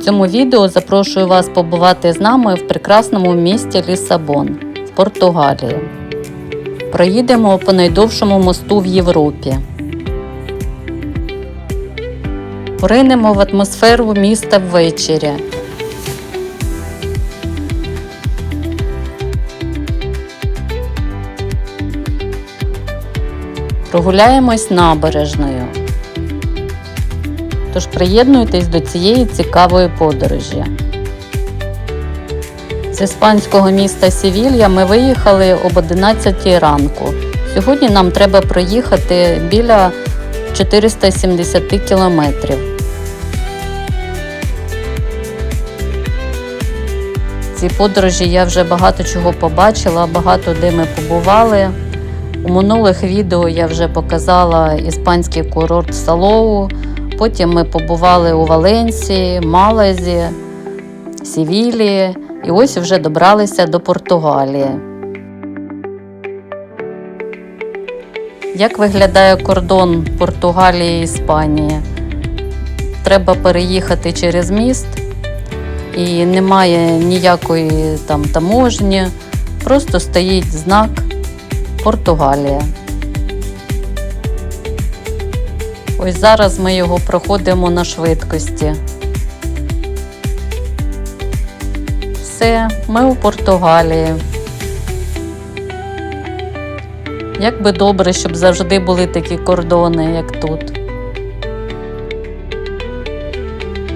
В цьому відео запрошую вас побувати з нами в прекрасному місті Лісабон в Португалії. Проїдемо по найдовшому мосту в Європі. Поринемо в атмосферу міста ввечері. Прогуляємось набережною. Тож приєднуйтесь до цієї цікавої подорожі. З іспанського міста Сівілья ми виїхали об 11 ранку. Сьогодні нам треба проїхати біля 470 кілометрів. В цій подорожі я вже багато чого побачила, багато де ми побували. У минулих відео я вже показала іспанський курорт Салоу. Потім ми побували у Валенсії, Малезі, Сівілії і ось вже добралися до Португалії. Як виглядає кордон Португалії і Іспанії? Треба переїхати через міст і немає ніякої там таможні, просто стоїть знак Португалія. Ось зараз ми його проходимо на швидкості. Все, ми у Португалії. Як би добре, щоб завжди були такі кордони, як тут.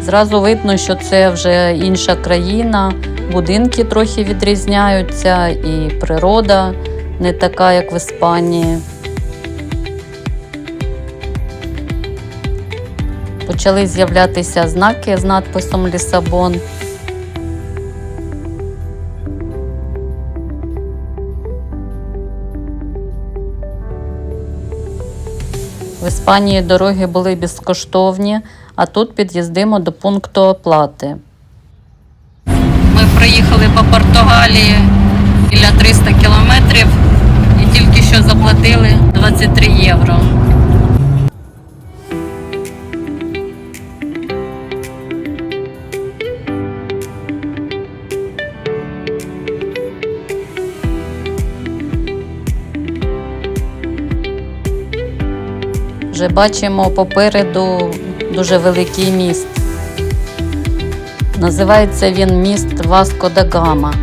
Зразу видно, що це вже інша країна, будинки трохи відрізняються, і природа не така, як в Іспанії. Почали з'являтися знаки з надписом Лісабон. В Іспанії дороги були безкоштовні, а тут під'їздимо до пункту оплати. Ми проїхали по Португалії біля 300 кілометрів і тільки що заплатили 23 євро. Вже бачимо попереду дуже великий міст. Називається він міст Васко да Гама.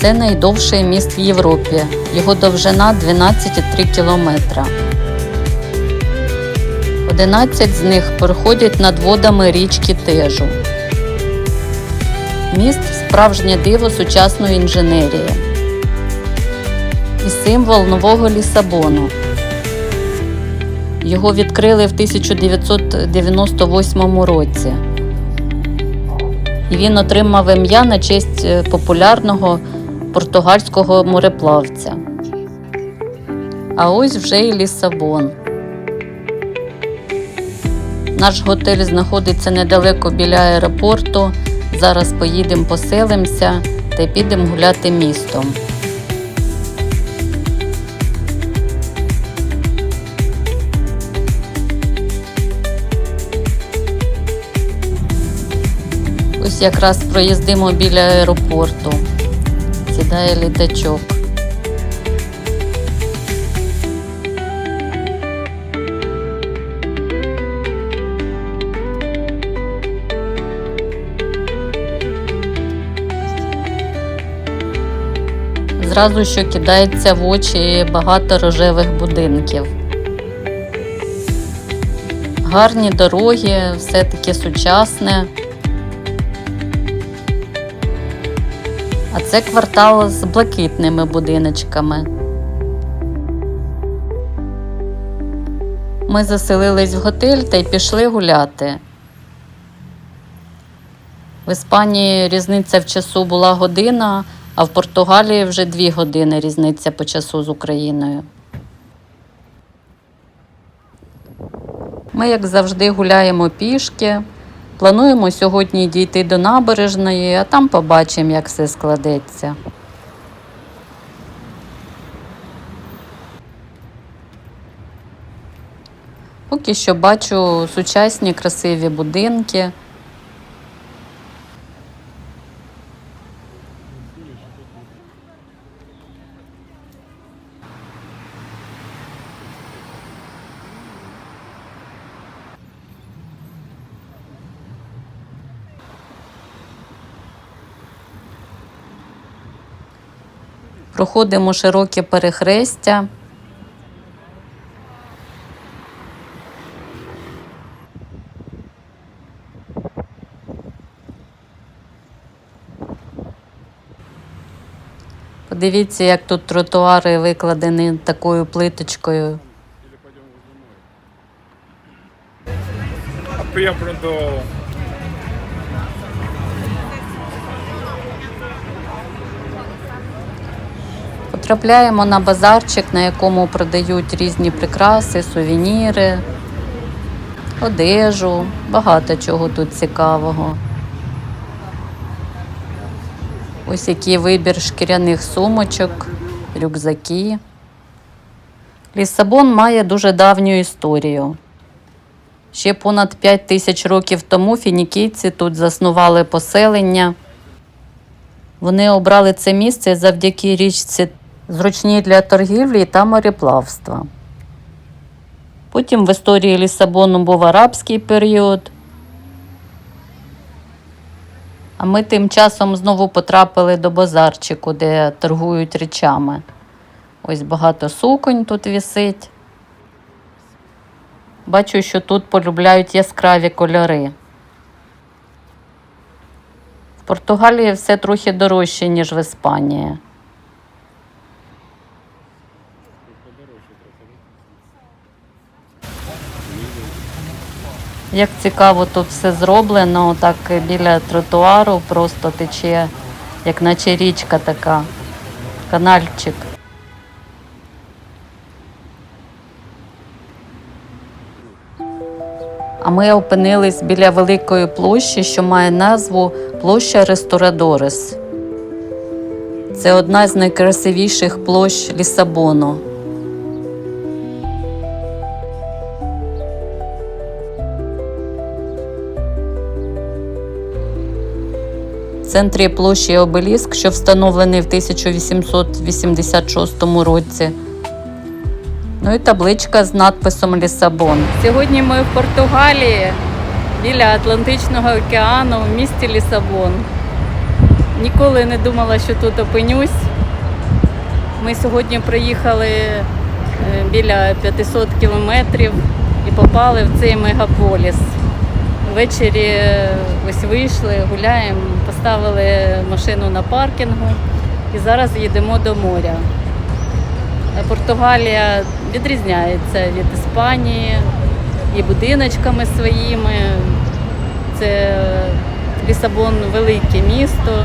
Це найдовший міст в Європі. Його довжина 12,3 кілометра. 11 з них проходять над водами річки Тежу. Міст справжнє диво сучасної інженерії і символ нового Лісабону. Його відкрили в 1998 році. І він отримав ім'я на честь е, популярного португальського мореплавця. А ось вже і Лісабон. Наш готель знаходиться недалеко біля аеропорту. Зараз поїдемо поселимося та підемо гуляти містом. Ось якраз проїздимо біля аеропорту. Сідає літачок. Зразу що кидається в очі багато рожевих будинків. Гарні дороги, все таке сучасне. А це квартал з блакитними будиночками. Ми заселились в готель та й пішли гуляти. В Іспанії різниця в часу була година, а в Португалії вже дві години різниця по часу з Україною. Ми, як завжди, гуляємо пішки. Плануємо сьогодні дійти до набережної, а там побачимо, як все складеться. Поки що бачу сучасні красиві будинки. Проходимо широке перехрестя. Подивіться, як тут тротуари викладені такою плиточкою. А Потрапляємо на базарчик, на якому продають різні прикраси, сувеніри, одежу, багато чого тут цікавого. Ось який вибір шкіряних сумочок, рюкзаки. Лісабон має дуже давню історію. Ще понад 5 тисяч років тому фінікійці тут заснували поселення. Вони обрали це місце завдяки річці зручній для торгівлі та мореплавства. Потім в історії Лісабону був арабський період. А ми тим часом знову потрапили до базарчику, де торгують речами. Ось багато суконь тут вісить. Бачу, що тут полюбляють яскраві кольори. В Португалії все трохи дорожче, ніж в Іспанії. Як цікаво тут все зроблено, так біля тротуару просто тече, як наче річка така, канальчик. А ми опинились біля великої площі, що має назву Площа Ресторадорес. Це одна з найкрасивіших площ Лісабону. Центрі площі обеліск, що встановлений в 1886 році. Ну і табличка з надписом Лісабон. Сьогодні ми в Португалії біля Атлантичного океану в місті Лісабон. Ніколи не думала, що тут опинюсь. Ми сьогодні проїхали е, біля 500 кілометрів і попали в цей мегаполіс. Ввечері е, ось вийшли, гуляємо, поставили машину на паркінгу і зараз їдемо до моря. Португалія відрізняється від Іспанії і будиночками своїми. Це Лісабон велике місто.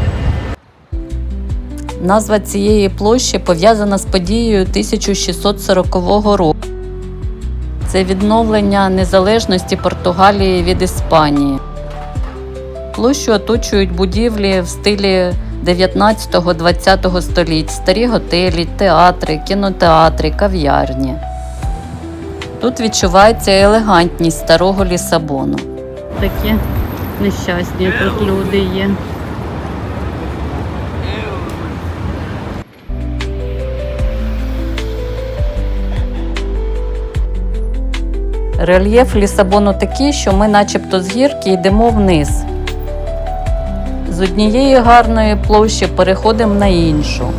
Назва цієї площі пов'язана з подією 1640 року. Це відновлення незалежності Португалії від Іспанії. Площу оточують будівлі в стилі 19-20 століть, старі готелі, театри, кінотеатри, кав'ярні. Тут відчувається елегантність старого Лісабону. Такі нещасні тут люди є. Рельєф Лісабону такий, що ми начебто з гірки йдемо вниз. З однієї гарної площі переходимо на іншу.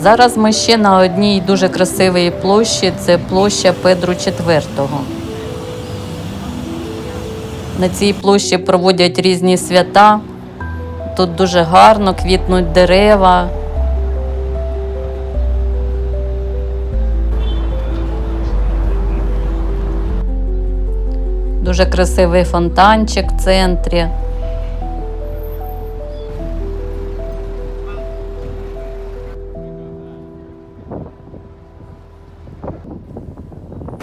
Зараз ми ще на одній дуже красивій площі це площа Педру IV. На цій площі проводять різні свята. Тут дуже гарно квітнуть дерева. Дуже красивий фонтанчик в центрі.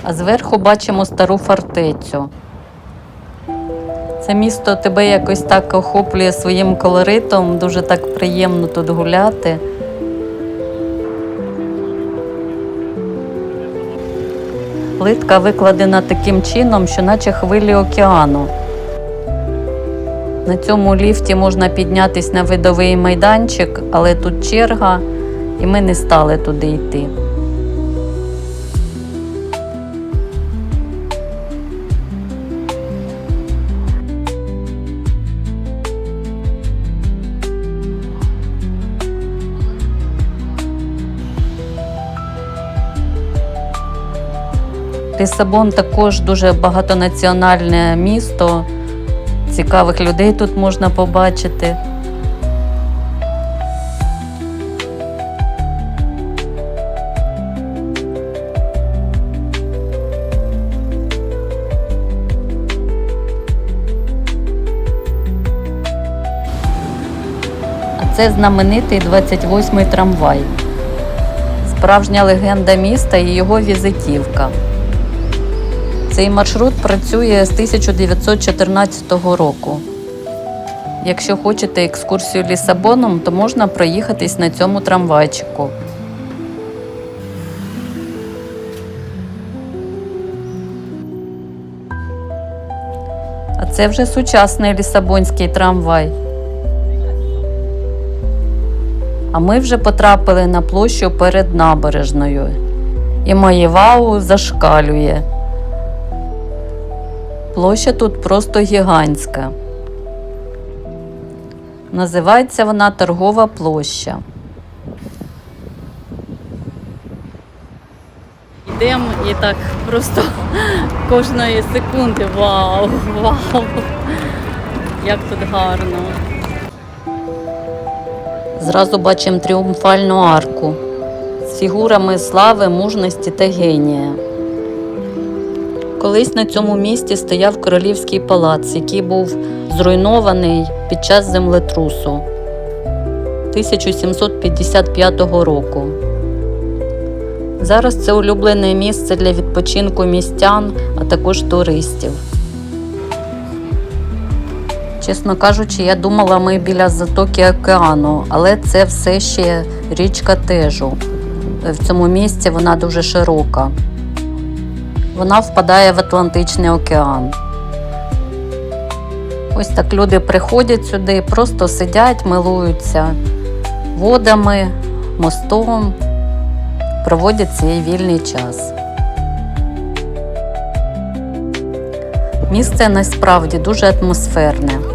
А зверху бачимо стару фортецю. Це місто тебе якось так охоплює своїм колоритом, дуже так приємно тут гуляти. Плитка викладена таким чином, що наче хвилі океану. На цьому ліфті можна піднятися на видовий майданчик, але тут черга, і ми не стали туди йти. Лісабон також дуже багатонаціональне місто. Цікавих людей тут можна побачити. Це знаменитий 28-й трамвай. Справжня легенда міста і його візитівка. Цей маршрут працює з 1914 року. Якщо хочете екскурсію Лісабоном, то можна проїхатись на цьому трамвайчику. А це вже сучасний лісабонський трамвай. А ми вже потрапили на площу перед набережною. І моє вау зашкалює. Площа тут просто гігантська. Називається вона торгова площа. Йдемо і так просто кожної секунди вау, вау! Як тут гарно. Зразу бачимо тріумфальну арку з фігурами слави, мужності та генія. Колись на цьому місці стояв королівський палац, який був зруйнований під час землетрусу 1755 року. Зараз це улюблене місце для відпочинку містян, а також туристів. Чесно кажучи, я думала, ми біля затоки океану, але це все ще річка Тежу. В цьому місці вона дуже широка. Вона впадає в Атлантичний океан. Ось так люди приходять сюди, просто сидять, милуються водами, мостом, проводять свій вільний час. Місце насправді дуже атмосферне.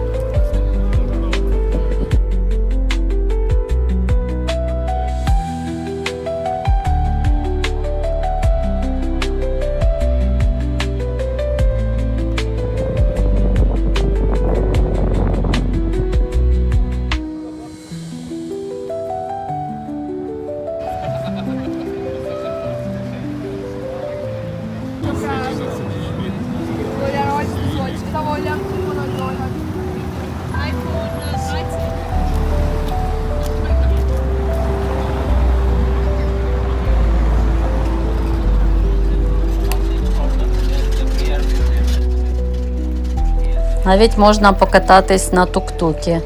Навіть можна покататись на тук-тукі.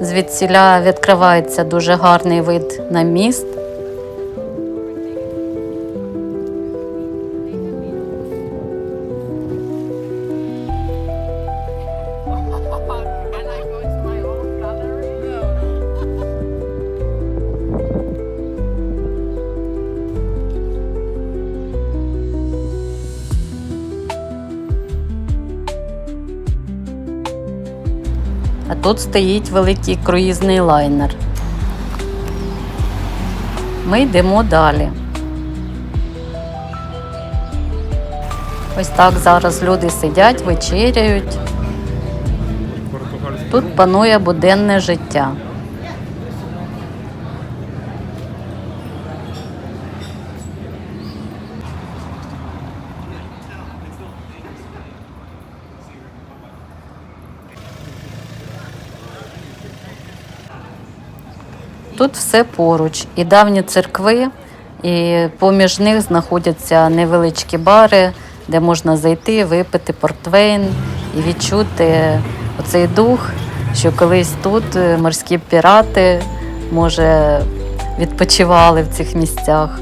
Звідсіля відкривається дуже гарний вид на міст. Тут стоїть великий круїзний лайнер. Ми йдемо далі. Ось так зараз люди сидять, вечеряють. Тут панує буденне життя. Тут все поруч, і давні церкви, і поміж них знаходяться невеличкі бари, де можна зайти, випити портвейн і відчути оцей дух, що колись тут е, морські пірати, може, відпочивали в цих місцях.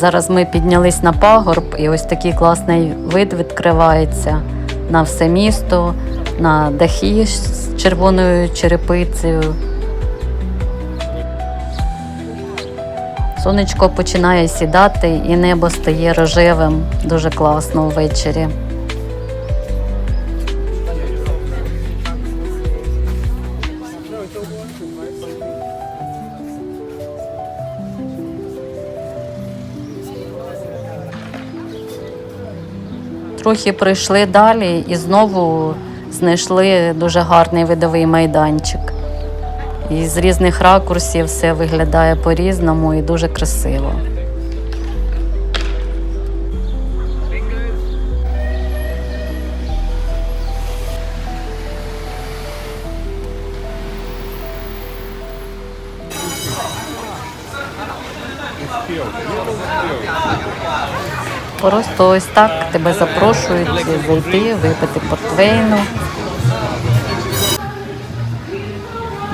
Зараз ми піднялись на пагорб, і ось такий класний вид відкривається на все місто, на дахи з червоною черепицею. Сонечко починає сідати, і небо стає рожевим. Дуже класно ввечері. Трохи пройшли далі і знову знайшли дуже гарний видовий майданчик. І з різних ракурсів все виглядає по-різному і дуже красиво. Просто ось так тебе запрошують зайти, випити портвейну.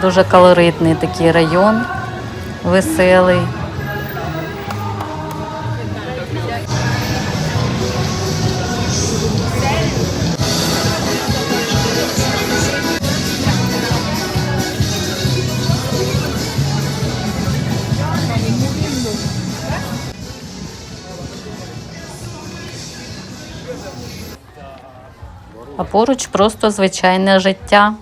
Дуже колоритний такий район, веселий. А поруч просто звичайне життя.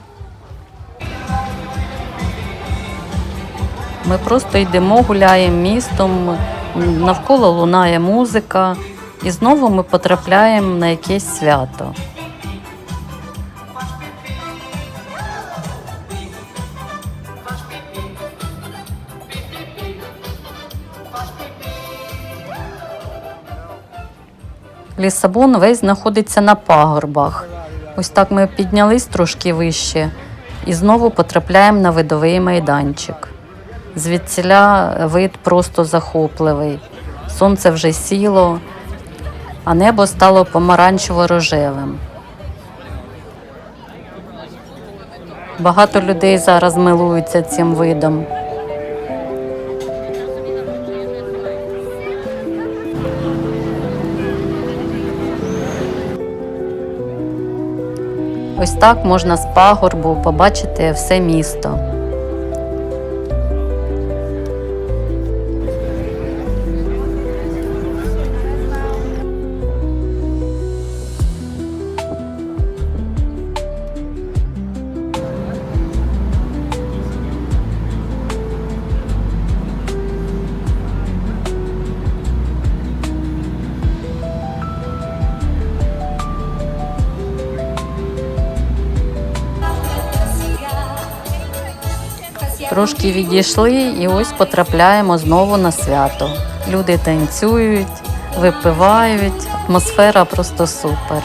Ми просто йдемо, гуляємо містом, навколо лунає музика, і знову ми потрапляємо на якесь свято. Лісабон весь знаходиться на пагорбах. Ось так ми піднялись трошки вище і знову потрапляємо на видовий майданчик. Звідсіля вид просто захопливий. Сонце вже сіло, а небо стало помаранчево-рожевим. Багато людей зараз милуються цим видом. Ось так можна з пагорбу побачити все місто. Трошки відійшли і ось потрапляємо знову на свято. Люди танцюють, випивають, атмосфера просто супер.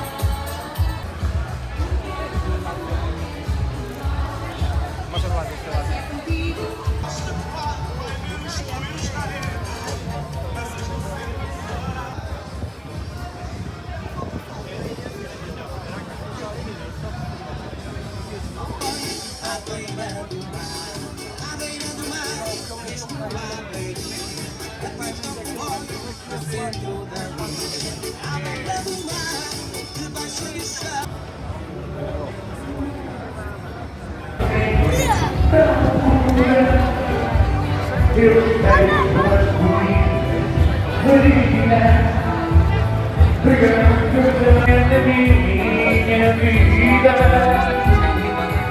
Minha vida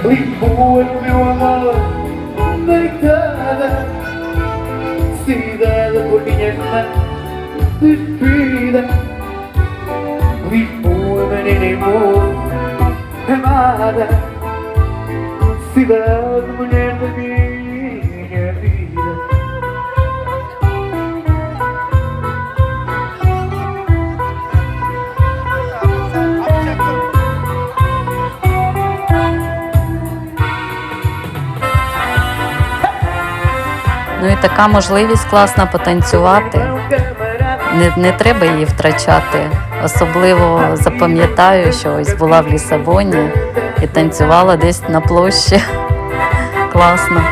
Lisboa, meu amor, deitada Cidade por minhas mãos despida Lisboa, menina e amor, amada Cidade, така можливість класна потанцювати. Не, не треба її втрачати. Особливо запам'ятаю, що ось була в Лісабоні і танцювала десь на площі. Класно.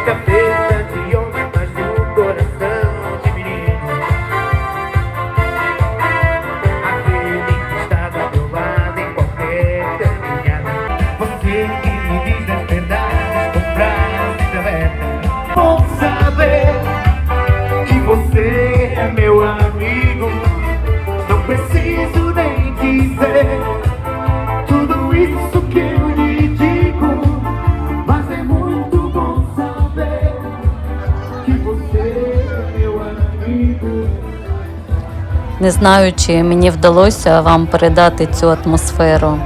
Не знаю, чи мені вдалося вам передати цю атмосферу.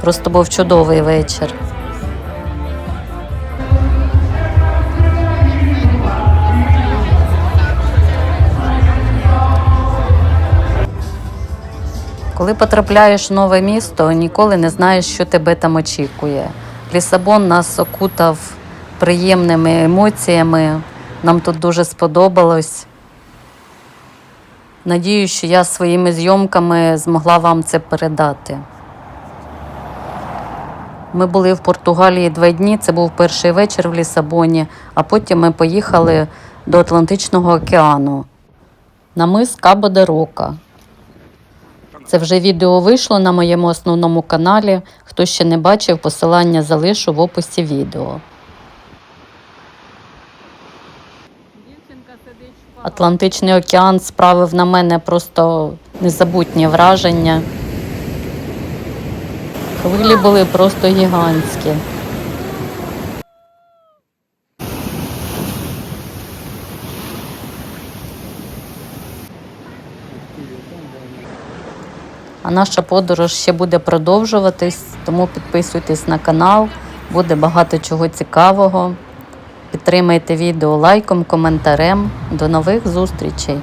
Просто був чудовий вечір. Коли потрапляєш в нове місто, ніколи не знаєш, що тебе там очікує. Лісабон нас окутав приємними емоціями. Нам тут дуже сподобалось. Надію, що я своїми зйомками змогла вам це передати. Ми були в Португалії два дні. Це був перший вечір в Лісабоні, а потім ми поїхали до Атлантичного океану на мис Кабо де Рока. Це вже відео вийшло на моєму основному каналі. Хто ще не бачив, посилання залишу в описі відео. Атлантичний океан справив на мене просто незабутні враження. Хвилі були просто гігантські. А наша подорож ще буде продовжуватись, тому підписуйтесь на канал, буде багато чого цікавого. Підтримайте відео лайком, коментарем. До нових зустрічей!